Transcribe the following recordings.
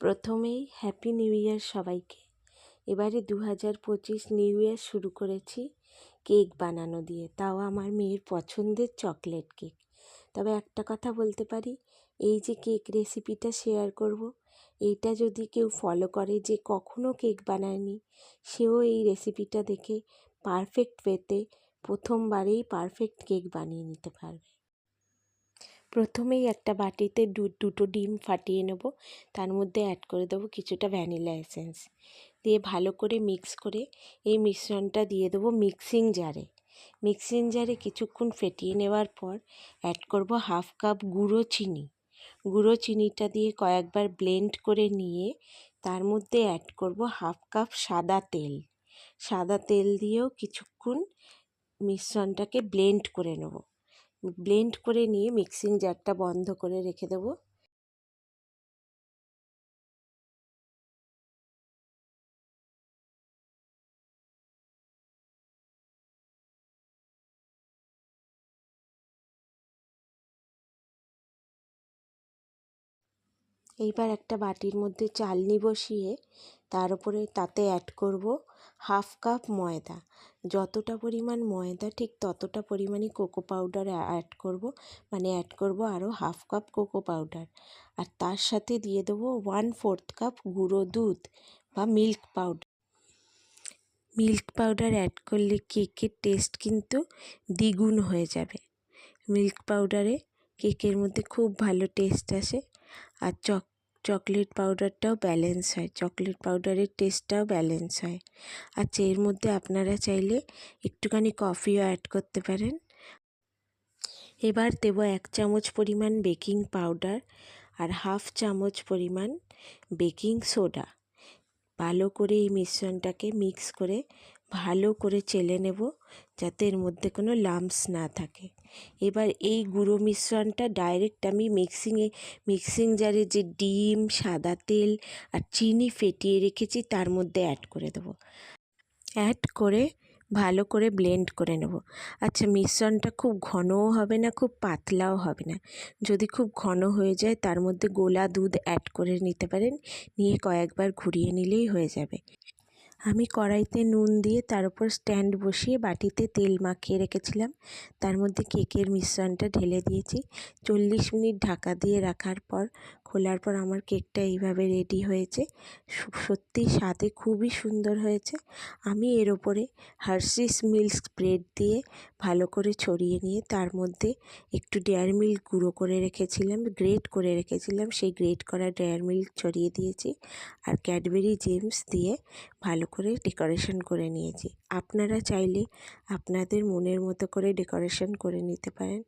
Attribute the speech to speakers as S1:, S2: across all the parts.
S1: প্রথমেই happy new year সবাইকে। এবারে দু হাজার পঁচিশ নিউ ইয়ার শুরু করেছি কেক বানানো দিয়ে। তাও আমার মেয়ের পছন্দের চকলেট কেক। তবে একটা কথা বলতে পারি, এই যে কেক রেসিপিটা শেয়ার করব, এইটা যদি কেউ ফলো করে যে কখনও কেক বানায়নি, সেও এই রেসিপিটা দেখে পারফেক্ট ওয়েতে প্রথমবারেই পারফেক্ট কেক বানিয়ে নিতে পারবে। প্রথমেই একটা বাটিতে দু, দুটো ডিম ফাটিয়ে নেব। তার মধ্যে অ্যাড করে দেবো কিছুটা ভ্যানিলা এসেন্স দিয়ে ভালো করে মিক্স করে এই মিশ্রণটা দিয়ে দেবো মিক্সিং জারে মিক্সিং জারে কিছুক্ষণ ফেটিয়ে নেওয়ার পর অ্যাড করব হাফ কাপ গুঁড়ো চিনি। গুঁড়ো চিনিটা দিয়ে কয়েকবার ব্লেন্ড করে নিয়ে তার মধ্যে অ্যাড করব হাফ কাপ সাদা তেল। সাদা তেল দিয়েও কিছুক্ষণ মিশ্রণটাকে ব্লেন্ড করে নেব। ব্লেন্ড করে নিয়ে মিক্সিং জারটা বন্ধ করে রেখে দেবো। এইবার একটা বাটির মধ্যে চালনি বসিয়ে তার উপরে তাতে অ্যাড করব হাফ কাপ ময়দা। যতটা পরিমাণ ময়দা, ঠিক ততটা পরিমাণই কোকো পাউডার অ্যাড করব। মানে অ্যাড করব আরও হাফ কাপ কোকো পাউডার আর তার সাথে দিয়ে দেবো ওয়ান ফোর্থ কাপ গুঁড়ো দুধ বা milk powder milk powder add করলে কেকের টেস্ট কিন্তু দ্বিগুণ হয়ে যাবে। মিল্ক পাউডারে কেকের মধ্যে খুব ভালো টেস্ট আসে। আর চক, চকলেট পাউডারটাও ব্যালেন্স হয়, চকলেট পাউডারের টেস্টটাও ব্যালেন্স হয়। আচ্ছা এর মধ্যে আপনারা চাইলে একটুখানি কফিও অ্যাড করতে পারেন। এবার দেবো এক চামচ পরিমাণ বেকিং পাউডার আর হাফ চামচ পরিমাণ বেকিং সোডা। ভালো করে এই মিশ্রণটাকে মিক্স করে ভালো করে চেলে নেব যাতে এর মধ্যে কোনো লাম্পস না থাকে। এবার এই গুঁড়ো মিশ্রণটা ডাইরেক্ট আমি মিক্সিংয়ে মিক্সিং জারে যে ডিম, সাদা তেল আর চিনি ফেটিয়ে রেখেছি তার মধ্যে অ্যাড করে দেবো। অ্যাড করে ভালো করে ব্লেন্ড করে নেব। আচ্ছা মিশ্রণটা খুব ঘনও হবে না, খুব পাতলাও হবে না। যদি খুব ঘন হয়ে যায়, তার মধ্যে গোলা দুধ অ্যাড করে নিতে পারেন। নিয়ে কয়েকবার ঘুরিয়ে নিলেই হয়ে যাবে। আমি কড়াইতে নুন দিয়ে তার উপর স্ট্যান্ড বসিয়ে বাটিতে তেল মাখিয়ে রেখেছিলাম। তার মধ্যে কেকের মিশ্রণটা ঢেলে দিয়েছি। চল্লিশ মিনিট ঢাকা দিয়ে রাখার পর খোলার পর আমার কেকটা এইভাবে রেডি হয়েছে। সত্যি স্বাদে খুবই সুন্দর হয়েছে। আমি এর ওপরে হার্সিস মিল্ক স্প্রেড দিয়ে ভালো করে ছড়িয়ে নিয়ে তার মধ্যে একটু ডেয়ার মিল্ক গুঁড়ো করে রেখেছিলাম, গ্রেট করে রেখেছিলাম। সেই গ্রেট করা ডেয়ার মিল্ক ছড়িয়ে দিয়েছি আর ক্যাডবেরি জেমস দিয়ে ভালো করে ডেকোরেশন করে নিয়েছি। আপনারা চাইলে আপনাদের মনের মতো করে ডেকোরেশন করে নিতে পারেন।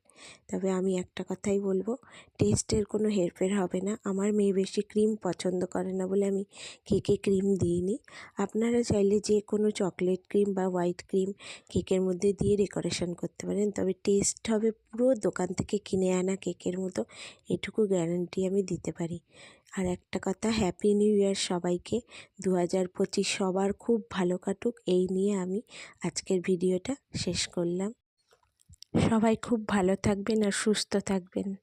S1: তবে আমি একটা কথাই বলব, টেস্টের কোনো হেরফের হবে না। আমার মেয়ে বেশি ক্রিম পছন্দ করে না বলে আমি কেকে ক্রিম দিইনি। আপনারা চাইলে যে কোনো চকলেট ক্রিম বা হোয়াইট ক্রিম কেকের মধ্যে দিয়ে ডেকোরেশন করতে পারেন। তবে টেস্ট হবে পুরো দোকান থেকে কিনে আনা কেকের মতো। এটুকু গ্যারান্টি আমি দিতে পারি। আর একটা কথা হ্যাপি নিউ ইয়ার সবাইকে। দু হাজার পঁচিশ সবার খুব ভালো কাটুক। এই নিয়ে আমি আজকের ভিডিওটা শেষ করলাম। সবাই খুব ভালো থাকবেন আর সুস্থ থাকবেন।